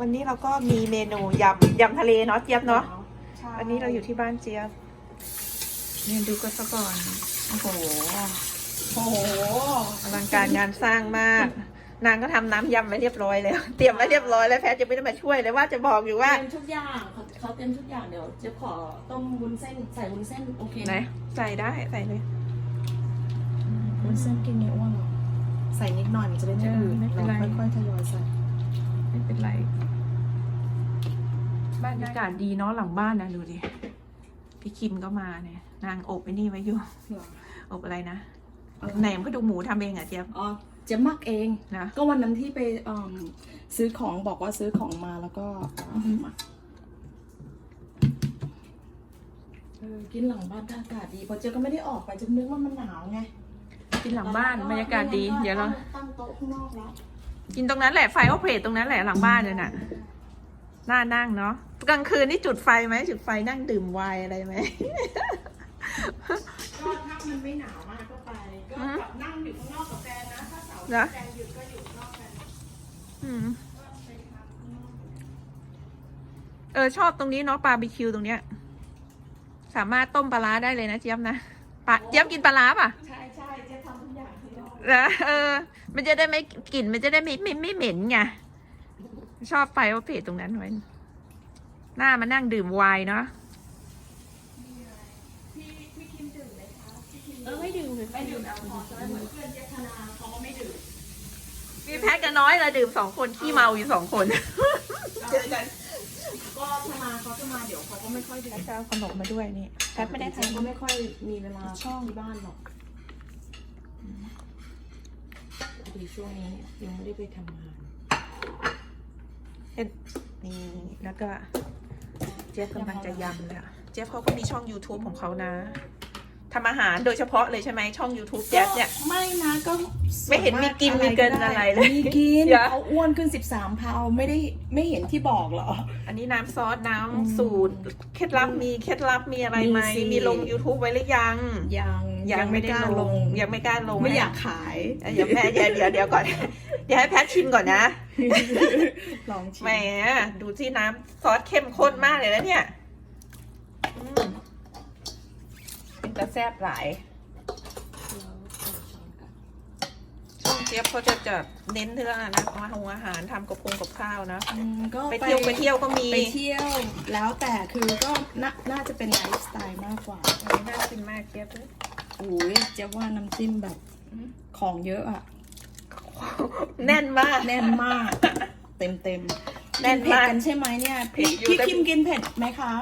วันนี้เราก็มีเมนูยำยำทะเลเนาะเจี๊ยบเนาะใช่วันนี้เราอยู่ที่บ้านเจี๊ยบเนี่ยดูก็ซะก่อนโอ้โหโอ้โหอลังการงานสร้างมาก นางก็ทำน้ำยำไว้เรียบร้อยแล้ว เตรียมไว้เรียบร้อยแล้วแพทย์จะไม่ได้มาช่วยเลยว่าจะบอกอยู่ว่าเตรียมทุกอย่างเขาเขาเตรียมทุกอย่างเดี๋ยวเจะขอต้มวุ้นเส้นใส่วุ้นเส้นโอเคไหนใส่ได้ใส่เลยวุ้นเส้นกินเนื้ออ้วนเหรอใส่นิดหน่อยมันจะได้ไม่อืดเออไม่เป็นไรเราค่อยๆทยอยใส่ไม่เป็นไร บ้านอากาศดีเนาะหลังบ้านนะดูดิ พี่คิมก็มาเนี่ย นางอบไอ้นี่ไว้อยู่เหรออบอะไรนะอะไรแหนมก็ดูหมูทำเองอะเจี๊ยบอ๋อเจะมักเองนะก็วันนั้นที่ไปอืมซื้อของบอกว่าซื้อของมาแล้วก็อือฮึหมักเออกินหลังบ้านก็อากาศดีเพราะเจ๊ก็ไม่ได้ออกไปจะนึกว่ามันหนาวไงกินหลังบ้านบรรยากาศดี เดี๋ยวเราตั้งโต๊ะข้างนอกแล้วกินตรงนั้นแหละไฟโอเพลตตรงนั้นแหละหลังบ้านเลยน่ะ น่านั่งเนาะกลางคืนนี่จุดไฟไหมจุดไฟนั่งดื่มไวน์อะไรไหม ก็ถ้ามันไม่หนาวมากก็ไป ก็อืมแบบนั่งอยู่ข้างนอกกับแฟนนะ ถ้าเสาร์เหรอแฟนหยุดก็อยู่ข้างนอกกันอืม ก็ไปทานข้างนอกเออ ชอบตรงนี้เนาะบาร์บีคิวตรงเนี้ย สามารถต้มปลาร้าได้เลยนะเจี๊ยบนะปลาเจี๊ยบกินปลาร้าป่ะ ใช่ใช่เจะทำทุกอย่างที่เรานะเออ มันจะได้ไม่กลิ่นมันจะได้ไม่ไม่ไม่เหม็นไง ชอบไฟโอเพลตตรงนั้นไว้หน้ามานั่งดื่มไวน์เนาะพี่พี่คิมดื่มไหมคะพี่คิมเออไม่ดื่มไม่ดื่มแอลกอฮอล์ใช่ไหมเหมือนเพื่อนเจษนาเขาก็ไม่ดื่มมีแพ็กกันน้อยเลยดื่มสองคนขี้เมาอยู่สองคนเจอกันก็ถ้ามาเขาจะมาเดี๋ยวเขาก็ไม่ค่อยดื่มแล้วจะเอาขนมมาด้วยนี่แพ็กไม่ได้เจ๊ทำก็ไม่ค่อยมีเวลาช่องที่บ้านหรอกพอดีช่วงนี้ยังไม่ได้ไปทำงาน นี่แล้วก็เจี๊ยบกำลังจะยำเลยอะเจี๊ยบเขาก็มีช่อง YouTube ของเขานะ ทำอาหารโดยเฉพาะเลยใช่ไหมช่อง YouTube เจี๊ยบเนี่ย ไม่นะก็ไม่เห็นมีกินมีเกินอะไรเลยมีกินเดี๋ยวเขาอ้วนขึ้น 13เพาไม่ได้ไม่เห็นที่บอกเหรอ อันนี้น้ำซอสน้อืมำสูตร เคล็ดลับมีเคล็ดลับมีอะไรไหมมีสิ มีลง YouTube ไว้หรือยัง ยังยังไม่ได้ลง ยังไม่กล้าลงไม่อยากขายเอ้ยเดี๋ยวแม่เดี๋ยวเดี๋ยวเดี๋ยวก่อน เดี๋ยวให้แพทชิมก่อนนะลองชิมแหมดูที่น้ำซอสเข้มข้นมากเลยนะเนี่ยอืม เป็นกระแซบหลายช่องเจี๊ยบเขาจะจะเน้นเรื่องนะอาหารอาหารทำกับพงกับข้าวนะ อืมก็ไปเที่ยวไปเที่ยวก็มีไปเที่ยวแล้วแต่คือก็น่าน่าจะเป็นไลฟ์สไตล์มากกว่าอันนี้น่ากินมากเจี๊ยบโอ้ยเจะว่าน้ำจิ้มแบบของเยอะอะแน่นมาก แน่นมาก เต็มเต็มๆแน่นกิเผ็ดมากกันใช่ไหมเนี่ยเผ็พี่ดอยู่แต่พี่คิมกินเผ็ดไหมคะ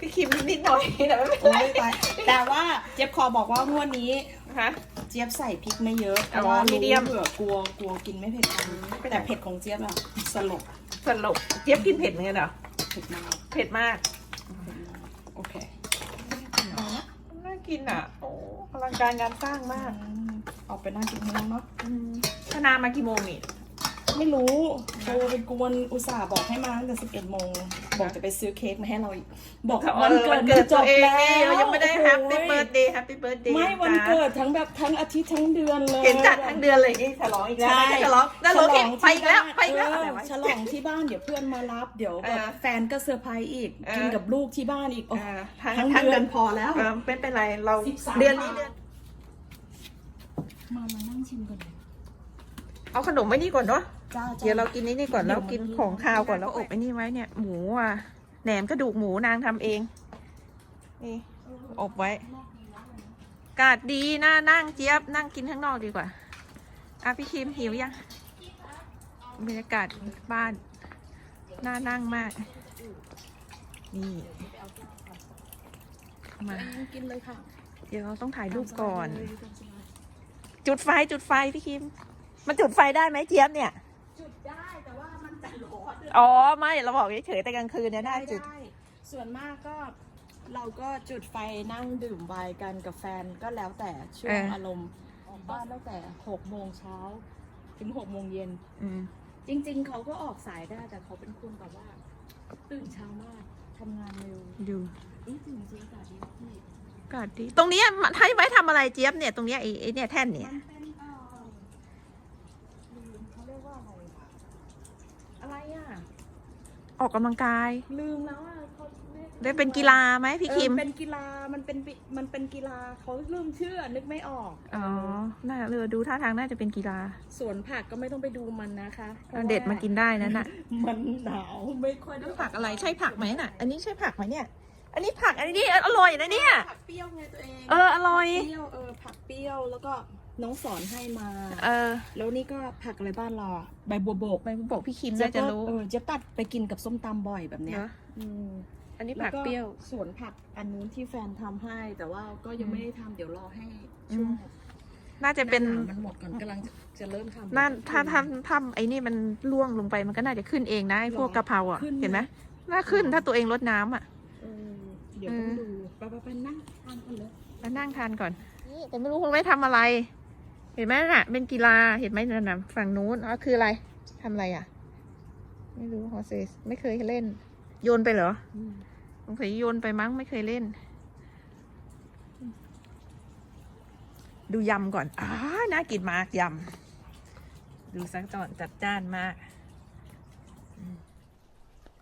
พี่คิมนิดหน่อยแต่ไม่เป็นโอ้ไรยตายแต่ว่า เจี๊ยบขอบอกว่างวดนี้ ฮะ เจี๊ยบใส่พริกไม่เยอะเพอ๋อราะว่ารู้ medium เผื่อกลัวกลัวกินไม่เผ็ดกันไม่เป็นไรแต่เผ็ดของเจี๊ยบอะสลบสรุปเจี๊ยบกินเผ็ดเหมือนกันเหรอ เผ็ดมากเผ็ดมาก โอเคน่ากินอะ โอ้พลังการงานสร้างมากอืมออกไปนั่งกินข้างนอกเนาะอืมธนามากี่โมงนี่ ไม่รู้โทรไปกวนอุตส่าห์บอกให้มาตั้งแต่สิบเอ็ดโมงบอกจะไปซื้อเค้กมาให้เราอีก บอกเอวันอเกิวัดนเกิดจตัวบเองแล้วนี่เรายังไม่ได้โอ้แฮโหปปี้เบิร์ดเดย์แฮปปี้เบิร์ดเดย์ไม่วันเกิดทั้งแบบทั้งอาทิตย์ทั้งเดือนเลยเห็นจัดทั้งเดือนเลยนี่ฉลองอีกแล้วใช่ไม่ใช่ฉลองแล้วฉรลถองไปอีกแล้วไปอีกแล้วเออะไรอวะฉลองที่บ้านเดี๋ยวเพื่อนมารับเดี๋ยวแบบเออแฟนก็เซอร์ไพรส์อีกเออกินกับลูกที่บ้านอีกโอ้เออทั้งทั้งทั้งเดืเดืออนนพอแล้วเออไม่เป็นไรเรา13เดือนนี้เดือนมามานั่งชิมกันเลยเอาขนมไว้นี่ก่อนเนาะ จ้าเดี๋ยวเรากินนี่นี่ก่อนเดี๋เรายวมันกินของคาวก่อนแล้วอบไอ้นี่ไว้เนี่ย หมูอะแหนมกระดูกหมูนางทำเอง นี่อบไว้อากาศดีน่านั่งเจี๊ยบนั่งกินข้างนอกดีกว่าอะพี่คิมหิวยังบรรยากาศบ้านน่านั่งมาก นี่มากินเลยค่ะ เดี๋ยวเราต้องถ่ายรูปก่อน จุดไฟจุดไฟพี่คิม มันจุดไฟได้ไหมเจี๊ยบเนี่ยจุด ได้แต่ว่ามันจะร้อนอ๋อไม่เราบอกเฉยๆแต่กลางคืนเนี่ยได้ได้จุด ได้ส่วนมากก็เราก็จุดไฟนั่งดื่มไวน์กันกับแฟนก็แล้วแต่ช่วงอารมณ์ออกบ้านตั้งแต่หกโมงเช้าถึงหกโมงเย็น อืมจริง ๆ เขาก็ออกสายได้แต่เขาเป็นคนแบบว่า ตื่นเช้ามากทำงานเร็วดูนี่จริงจริงๆอากาศดีนะพี่อากาศดีตรงเนี้ยมันให้ไว้ทำอะไรเจี๊ยบเนี่ยตรงเนี้ยไอ้ไอ้เนี่ยแท่นเนี่ยมันเป็นเอ่อลืมเขาเรียกว่า อะไรอะอะไรอะ ออกกำลังกาย ลืมแล้วอะเขารียได้เป็นกีฬาไหมพี่คิม เออเป็นกีฬามันเป็นปิมันเป็นกีฬาเขาลืมชื่อนึกไม่ออกอ๋อ น่าเรือดูท่าทางน่าจะเป็นกีฬาสวนผักก็ไม่ต้องไปดูมันนะคะพระเด็ดมากินได้นั่นน่ะมันหนาวไม่ค่อยได้ผักอะไรใช่ผักไหมน่ะ อันนี้ใช่ผักไหมเนี่ย อันนี้ผักอันนี้อร่อยนะเนี่ย ผักเปรี้ยวไงตัวเองเอออร่อยเปรี้ยวเออผักเปรี้ยวแล้วก็ น้องสอนให้มา เออ แล้วนี่ก็ผักอะไรบ้านเราอะใบบัวบกไปบอกพี่คิมเจ๊น่าจะรู้ เออเจ๊ตัดไปกินกับส้มตำบ่อยแบบเนี้ยเนอะ อืมอันนี้แล้ผักก็เปรี้ยวสวนผักอันนู้นที่แฟนทำให้ แต่ว่าก็ยังอืมไม่ได้ทำเดี๋ยวรอให้อืช่วมงน่าจะเป็นหาหาวมันหมดก่อนกำลังจะจะเริ่มทำน่าถ้าทำทำไอ้นี่มันล่วงลงไปมันก็น่าจะขึ้นเองนะไอ้พวกกะเพราอะขึ้นเห็นไหมน่าขึ้นถ้าตัวเองลดน้ำอะ เออเดี๋ยวต้องดูไปไปไปนั่งทานกันเลย มานั่งทานก่อนนี่แต่ไม่รู้คงไม่ทำอะไร เห็นไหมน่ะ เป็นกีฬาเห็นไหมนั่นน่ะฝั่งนู้นอ๋อคืออะไรทำอะไรอะ ไม่รู้ฮอเซสไม่เคยเล่น โยนไปเหรอสงสัยโยนไปมั้งไม่เคยเล่น ดูยำก่อนอ้าน่ากินมากยำดูสักจอนจัดจ้านมากอืม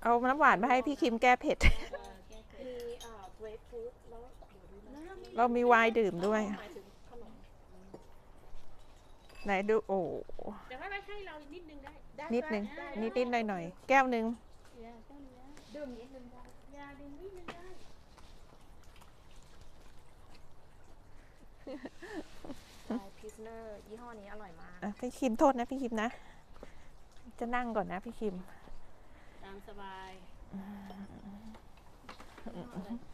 เอาน้ำหวานมาให้พี่คิมแก้เผ็ดมีอ่าเกรปฟรุตแล้วเดี๋ยวดูนะเรามีไวน์ดื่มด้วย หมายถึงขนม ไหนดูโอ้แต่ว่าไม่ให้เรานิดนึงได้ได้นิดนึงได้นิดนิดหน่อยหน่อยๆแก้วหนึ่งได้ได้ได้ดื่มนิดนึงได้ยาดื่มนิดนึงได้พิซเนอร์ยี่ห้อนี้อร่อยมากอะพี่คิมโทษนะพี่คิมนะ จะนั่งก่อนนะพี่คิม ตามสบายพิซเนอร์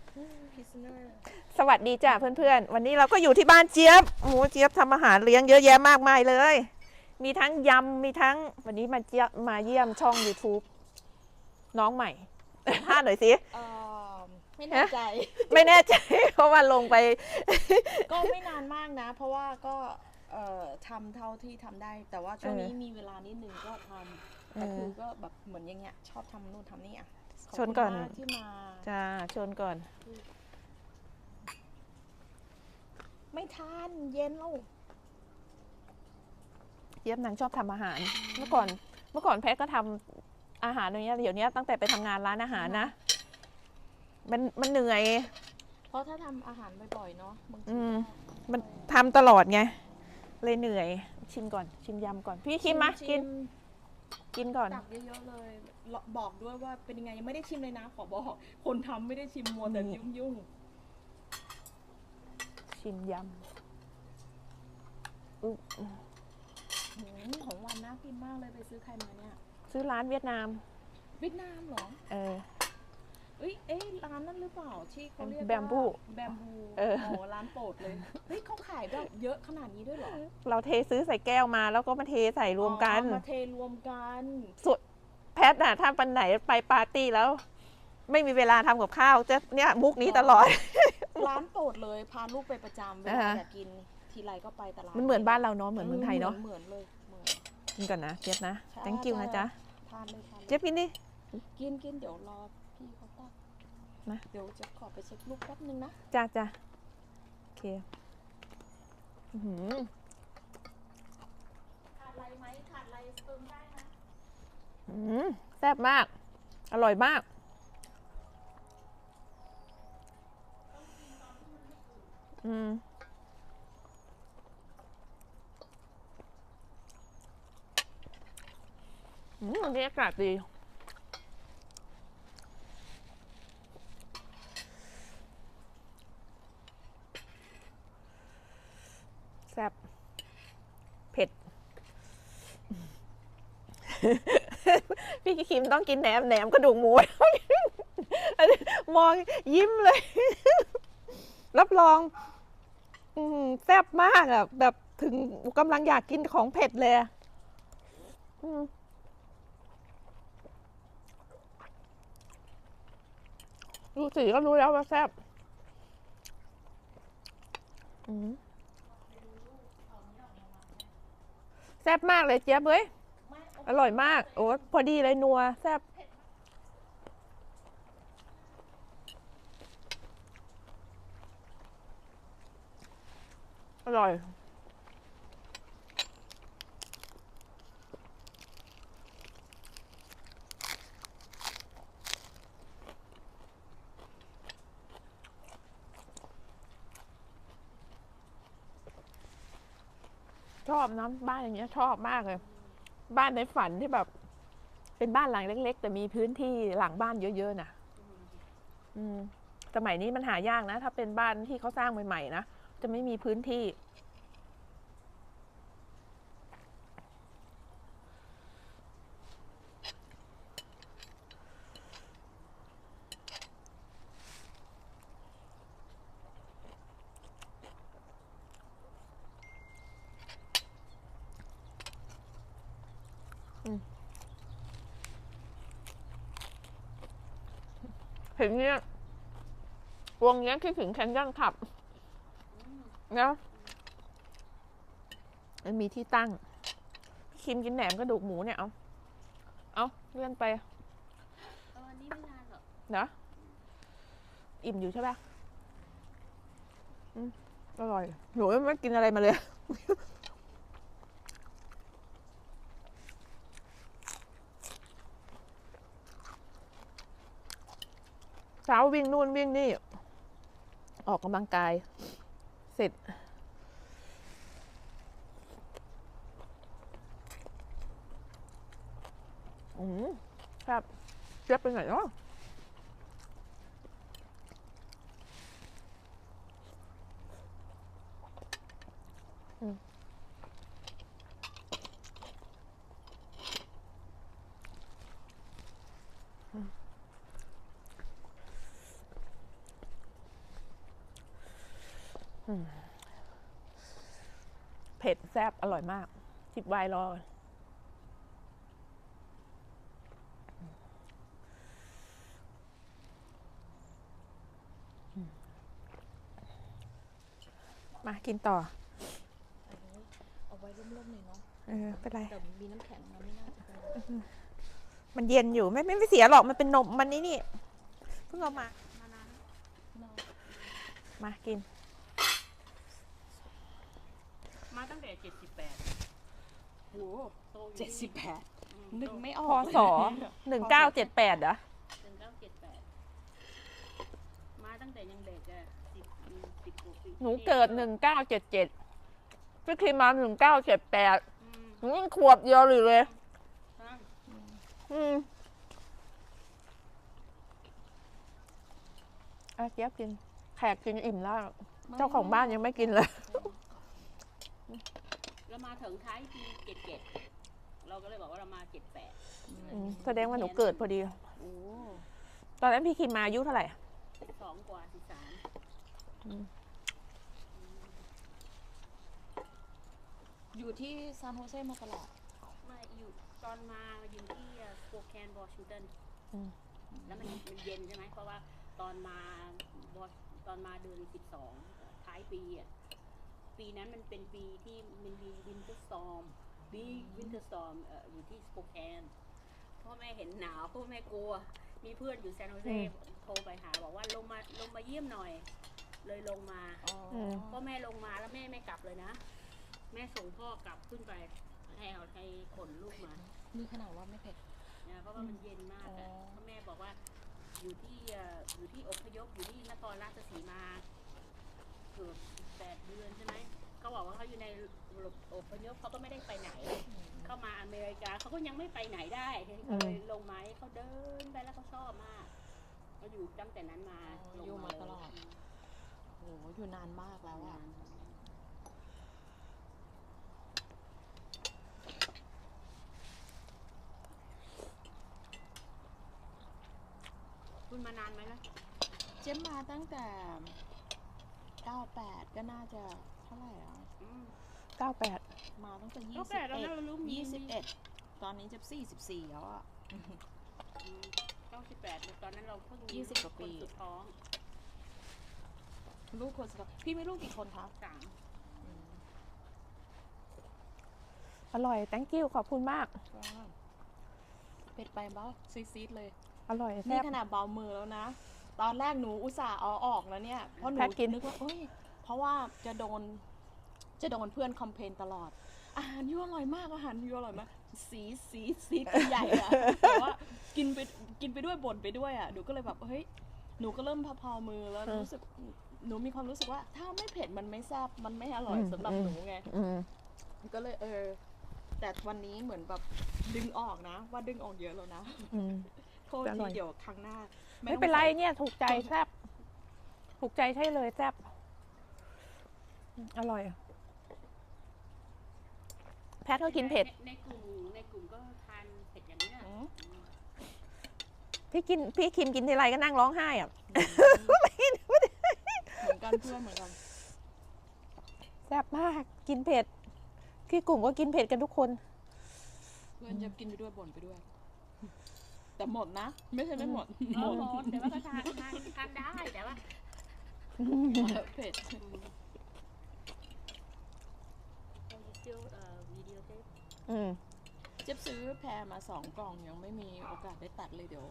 สวัสดีจ้ะเพื่อนๆ วันนี้เราก็อยู่ที่บ้านเจี๊ยบโอ้โหเจี๊ยบทำอาหารเลี้ยงเยอะแยะมากมายเลย มีทั้งยำมีทั้งวันนี้มาเจี๊ยบมาเยี่ยมช่อง YouTube น้องใหม่ ท่าหน่อยสิ เอ่อไม่แน่ใจ ไม่แน่ใจ เพราะว่าลงไป ก็ไม่นานมากนะ เพราะว่าก็เอ่อทำเท่าที่ทำได้ แต่ว่าช่วงนี้เออมีเวลานิดนึงก็ทำเอแต่อคือก็แบบเหมือนอย่างเงี้ยชอบทำนู่นทำนี่อะ ขบชนก่อนคุณมากที่มาจ้าชนก่อน ไม่ทานเย็นแล้วเจี๊ยบนางชอบทำอาหาร เมื่อก่อน เมื่อก่อนแพทก็ทำอาหารอย่างเงี้ยเดี๋ยวนี้ตั้งแต่ไปทำงานร้านอาหารนะ มันมันเหนื่อย เพราะถ้าทำอาหารบ่อยๆเนาะบางทีอืมก็มันทำตลอดไง เลยเหนื่อย ชิมก่อน ชิมยำก่อน พี่คิมมากิน กินก่อน ตักเยอะๆเลยบอกด้วยว่าเป็นยังไงยังไม่ได้ชิมเลยนะ ขอบอก คนทำไม่ได้ชิมมัวแต่นี่ ยุ่งชิมยำอุ๊ยๆหืมของวันน่ากินมากเลยไปซื้อใครมาเนี่ย ซื้อร้านเวียดนาม เวียดนามเหรอ เออ เอ้ย เอ๊ะร้านนั่นหรือเปล่าที่เขาเรียกว่าแบมบูแบมบูเออ โอ้ร้านโปรดเลย เฮ้ยเขาขายแบบเยอะขนาดนี้ด้วยเหรอเราเทซื้อใส่แก้วมาแล้วก็มาเทใส่รวมกันอ๋อมาเทรวมกัน สุดแพทน่ะถ้าวันไหนไปปาร์ตี้แล้ว ไม่มีเวลาทำกับข้าวจะเนี่ยมุกนี้ตลอด ร้านโปรดเลยพาลูกไปประจำเวลาอ่าอยากกินทีไรก็ไปตลาดมันเหมือนบ้านเราเนาะเหมือนเมืองไทยเนาะเหมือนเลยเหมือน กินก่อนนะเจี๊ยบนะ ใช่ thank you นะจ๊ะทานเลยทานเลยเจี๊ยบกินดิ กินกินเดี๋ยวรอพี่เขาตัก มาเดี๋ยวจะขอไปเช็คลูกแป๊บนึงนะ จ้าจ้าโอเคอื้อหือขาดอะไรไหมขาดอะไรเติมได้นะอืมแซ่บมาก อร่อยมากอืมอืมวันนี้อากาศดี ซ่บเผ็ด พี่คิมต้องกินแหนมแหนมกระดูกหมู มองยิ้มเลย รับรองอแซ่บมากอะแบบถึงกำลังอยากกินของเผ็ดเลยดูสีก็รู้แล้วว่าแซ่บอืม แซ่บมากเลยเจี๊ยบเว้ย อร่อยมาก โอ้พอดีเลยนัว แซ่บอร่อย ชอบนะบ้านอย่างเงี้ยชอบมากเลย บ้านในฝันที่แบบ เป็นบ้านหลังเล็ก ๆ แต่มีพื้นที่หลังบ้านเยอะๆน่ะอืมสมัยนี้มันหายากนะ ถ้าเป็นบ้านที่เขาสร้างใหม่ๆนะจะไม่มีพื้นที่ ถึงเนี้ยวงเนี้ยคิดถึงแคนยอนขับนะมันมีที่ตั้ง พี่คิมกินแหนมกระดูกหมูเนี่ยเอาเอาเลื่อนไปเออนี่ไม่นานหรอกเนาะอิ่มอยู่ใช่ปะอืมอร่อยหนูไม่กินอะไรมาเลย ช้าวิ่งนู่นวิ่งนี่ ออกกำลังกาย เสร็จ อืมครับเจ็บไปไหนเนาะ เผ็ดแซ่บอร่อยมาก จิบไวน์รอก่อนมากินต่อ เอาไว้ร่มๆหน่อยเนาะเออเป็นไรแต่มีน้ำแข็งมาไม่น่าจะเป็นไรมันเย็นอยู่ไม่ไม่ไม่เสียหรอกมันเป็นนมมันนี่นี่เพิ่งเอามา มานานเนาะมากิน มาตั้ง แต่เจ็ดสิบแปดโอ้โตอยู่เจ็ดสิบแปดอืมนึกไม่อพอกศหนึ่งเก้าเจ็ดแปดเหรอหนึ่งเก้าเจ็ดแปดมาตั้งแต่ยังเด็กอะสิบอืมสิบกว่าปีหนูเกิดหนึ่งเก้าเจ็ดเจ็ดพี่คิมมาหนึ่งเก้าเจ็ดแปดอืมหนูยังขวบเดียวอยู่เลยใช่อืมอะเจี๊ยบกิน แขกกินอิ่มแล้ว เจ้าของบ้านยังไม่กินเลย แล้วมาถึงท้ายปีเจ็ดเจ็ดเราก็เลยบอกว่าเรามาเจ็ดแปดอืมแสดงว่าหนูเกิดพอดี โอ้ตอนนั้นพี่คิมมาอายุเท่าไหร่สองกว่าสิบสามอยู่ที่ซานโฮเซมาตลอด มาอยู่ตอนมาอยู่ที่สโปแคนวอชิงตันอืม แล้วมันมันเย็นใช่ไหมเพราะว่าตอนมาบอตอนมาเดือนสิบสองท้ายปีอะ ปีนั้นมันเป็นปีที่มันมีวินเทอร์สตอมบีวินเทอร์สตอมอยู่ที่สโปแคนพ่อแม่เห็นหนาวพ่อแม่กลัว มีเพื่อนอยู่แซนโฮเซโทรไปหาบอกว่าลงมาลงมาเยี่ยมหน่อย เลยลงมาอ๋ออมพ่อแม่ลงมาแล้วแม่ไม่กลับเลยนะ แม่ส่งพ่อกลับขึ้นไปให้เอาให้ขนลูกมานี่ขนาดว่าไม่เผ็ดนะเพราะว่ามันเย็นมากอะอ๋อพ่อแม่บอกว่าอยู่ที่เอ่ออยู่ที่อพยพอยู่ที่นครราชสีมาเกือบ แปดเดือนใช่ไหมเขาบอกว่าเขาอยู่ในอพยพเขาก็ไม่ได้ไปไหน เข้ามาอเมริกาเขาก็ยังไม่ไปไหนได้เขาเลยลงมาให้เขาเดินไปแล้วเขาชอบมากเขาอยู่ตั้งแต่นั้นมาลงอยู่มาเลยตลอดโอ้อยู่นานมากแล้วอะคุณมานานไหมล่ะ เจ๊มาตั้งแต่ 98ก็น่าจะเท่าไหร่อะอืมเก้าแปดมาตั้งแต่98แล้วนะเรารู้มี21 21ตอนนี้จะ44แล้วอะเก้าสิบแปดตอนนั้นเราเพิ่งยี่สิบกว่าปีคนสุดท้องลูกคนสุดท้องพี่มีลูกกี่คนคะสามอร่อย thank you ขอบคุณมากว้าวเผ็ดไปเบ้าซีดๆเลย อร่อยนี่แซ่บขนาดเบามือแล้วนะ ตอนแรกหนูอุตส่าห์เอาออกแล้วเนี่ยเพราะหนูแพ็คกิน นึกว่าเอ้ยเพราะว่าจะโดนจะโดนเพื่อนคอมเพลนตลอด อาหารยูอร่อยมากอาหารยูอร่อยมากสีสีสีตัวใหญ่อะแต่ว่ากินไปกินไปด้วยบ่นไปด้วยอะหนูก็เลยแบบเฮ้ยหนูก็เริ่มพอๆมือแล้วรู้สึกหนูมีความรู้สึกว่า ถ้าไม่เผ็ดมันไม่แซ่บมันไม่อร่อยสำหรับหนูไง อืม ก็เลยเออ แต่วันนี้เหมือนแบบดึงออกนะ ว่าดึงออกเยอะแล้วนะ อืม โทษอร่ทีอย เดี๋ยวครั้งหน้า ไม่ต้องเป็นไรใส่เนี่ย ถูกใจแซ่บถูกใจใช่เลยแซ่บอืมอร่อย แพทก็กินเผ็ดในในกลุ่มในกลุ่มก็ทานเผ็ดอย่างนี้นะอืมพี่กินพี่คิมกินทีไรก็นั่งร้องไห้อะเหมือนกันเพื่อนเหมือนกันแซ่บมากกินเผ็ดพี่กลุ่มก็กินเผ็ดกันทุกคน เพื่อนจะกินไปด้วยบ่นไปด้วย แต่หมดนะ ไม่ใช่ไม่หมดเออหมดแต่ว่าก็ทานทานทานได้แต่ว่าเผ็ดเจียวเอ่อวิดีโอเทปอืมเจ๊ยบซื้อแพรมาสองกล่องยังไม่มีโอกาสได้ตัดเลยเดี๋ยว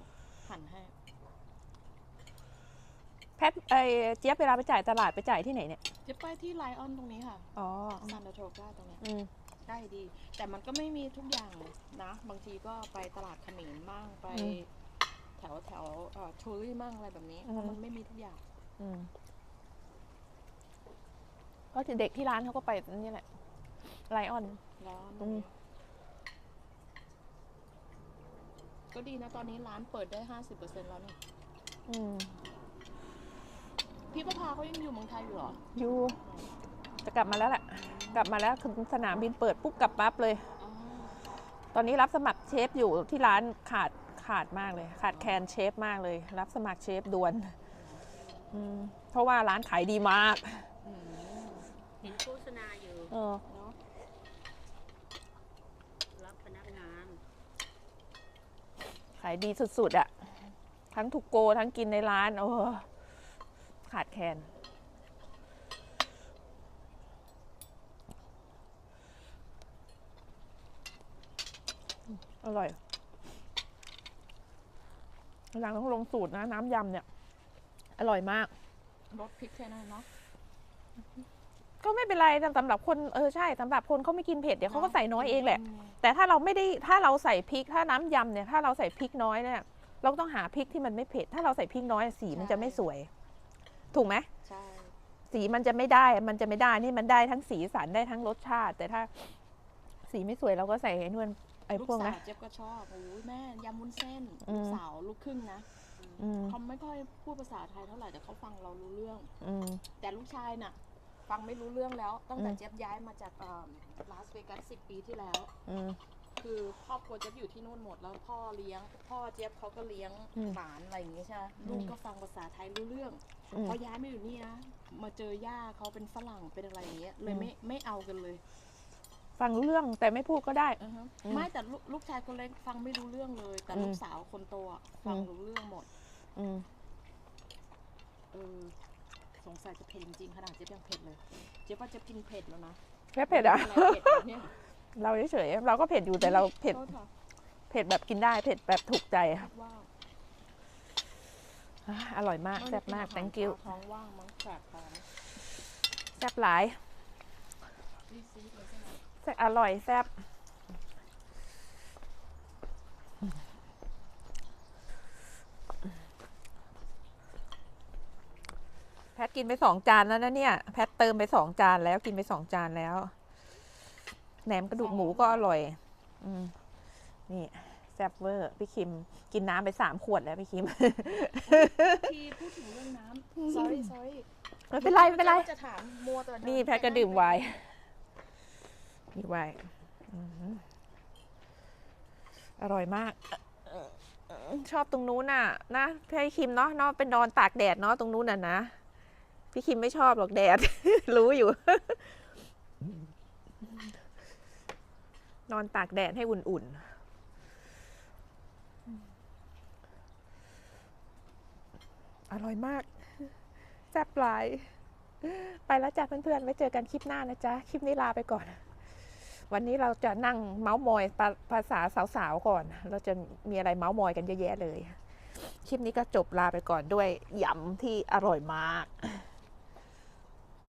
หั่นให้ แพทไอเจี๊ยบเวลาไปจ่ายตลาดไปจ่ายที่ไหนเนี่ย เจ๊ยบไปที่ไลออนตรงนี้ค่ะอ๋อซานดาโทก้าตรงเนี้ยอืม ใกล้ดี แต่มันก็ไม่มีทุกอย่างนะ บางทีก็ไปตลาดเขมรบ้างไป อืมแถวแถวเอ่อทูรี่มั่งอะไรแบบนี้ อืมเพราะมันไม่มีทุกอย่างอืมก็เด็กที่ร้านเขาก็ไปนี่แหละไลออน แล้วอืม ก็ดีนะตอนนี้ร้านเปิดได้ห้าสิบเปอร์เซ็นต์แล้วนี่อืมพี่ประภาเขายังอยู่เมืองไทยอยู่เหรออยู่จะกลับมาแล้วแหละ กลับมาแล้วคือสนามบินเปิดปุ๊บกลับปั๊บเลยอ๋อตอนนี้รับสมัครเชฟอยู่ที่ร้านขาดขาดมากเลย ขาดแคลนเชฟมากเลย รับสมัครเชฟด่วนอืมเพราะว่าร้านขายดีมากอืมเห็นโฆษณาอยู่เออเนาะรับพนักงานขายดีสุดๆอะทั้งถูกโกทั้งกินในร้านโอ้ขาดแคลน อร่อยหลังต้องลงสูตรนะ น้ำยำเนี่ย อร่อยมากรสพริกแค่นั้นเนาะก็ไม่เป็นไรแต่สำหรับคนเออใช่สำหรับคนเขาไม่กินเผ็ดเดี๋ยวเขาก็ใส่น้อยเองแหละมแต่ถ้าเราไม่ได้ถ้าเราใส่พริก ถ้าน้ำยำเนี่ยถ้าเราใส่พริกน้อยเนี่ยเราก็ต้องหาพริกที่มันไม่เผ็ด ถ้าเราใส่พริกน้อยสีมันจะไม่สวย ถูกไหมใช่สีมันจะไม่ได้ มันจะไม่ได้ นี่มันได้ทั้งสีสันได้ทั้งรสชาติ แต่ถ้าสีไม่สวยเราก็ใส่ไอ้นวล ไอ้ลูกพวกสานะวเจ๊ยบก็ชอบโอ้ยแม่ยำวุ้นเส้นอืม ลูกสาวลูกครึ่งนะอืมเขาไม่ค่อยพูดภาษาไทยเท่าไหร่แต่เขาฟังเรารู้เรื่อง อืม แต่ลูกชายน่ะ ฟังไม่รู้เรื่องแล้ว ตั้งแต่อืม เจ๊ยบย้ายมาจากลาสเวกัสสิบปีที่แล้ว อืม คือครอบครัวเจ๊ยบอยู่ที่นู่นหมดแล้วพ่อเลี้ยง พ่อเจ๊ยบเขาก็เลี้ยงอืมหลานอะไรอย่างงี้ใช่ไหมอืมลูกก็ฟังภาษาไทยรู้เรื่องอืมพอย้ายมาอยู่นี่นะมาเจอย่าเขาเป็นฝรั่งเป็นอะไรอย่างเงี้ยเลยอืมไม่ไม่เอากันเลย ฟังรู้เรื่องแต่ไม่พูดก็ได้ อือฮะอืมไม่แต่ลูกลูกชายคนเล็กฟังไม่รู้เรื่องเลย แต่อืม ลูกสาวคนโตอะฟังอืมรู้เรื่องหมดอืมเออสงสัยจะเผ็ดจริงๆขนาดเจ๊ยบยังเผ็ดเลย เจ๊ยบว่าเจ๊ยบกินเผ็ดแล้วนะแค่เผ็ดอะ ไม่เป็นไรเผ็ดแล้วเนี่ยเราเฉยๆเราก็เผ็ดอยู่แต่เราเผ็ดโทษค่ะเผ็ดแบบกินได้เผ็ดแบบถูกใจอะคิดว่าอะอร่อยมากแซ่บมาก thank you ท้องว่างมั้งแสบท้องแซ่บหลายรีซีดเลยใช่ไหม แซ่บอร่อยแซ่บแพทกินไปสองจานแล้วนะเนี่ย แพทเติมไปสองจานแล้วกินไปสองจานแล้ว แหนมกระดูกหมูก็อร่อย อืมนี่แซ่บเวอร์ พี่คิม กินน้ำไปสามขวดแล้วพี่คิม ทีพูดถึงเรื่องน้ำ sorry sorry ไม่เป็นไรไม่เป็นไร จะถามมัวแต่เดินี่แพทก็ดื่มไวน์ มีไวน์อืมอร่อยมาก ชอบตรงนู้นน่ะ นะพี่คิมเนาะเนาะเป็นนอนตากแดดเนาะตรงนู้นน่ะนะพี่คิมไม่ชอบหรอกแดด รู้อยู่ นอนตากแดดให้อุ่นๆอร่อยมาก แซ่บหลาย ไปแล้วจ้ะเพื่อนๆ ไว้เจอกันคลิปหน้านะจ๊ะ คลิปนี้ลาไปก่อน วันนี้เราจะนั่งเมาส์มอยภาษาสาวๆก่อน เราจะมีอะไรเมาส์มอยกันเยอะแยะเลย คลิปนี้ก็จบลาไปก่อนด้วยยำที่อร่อยมาก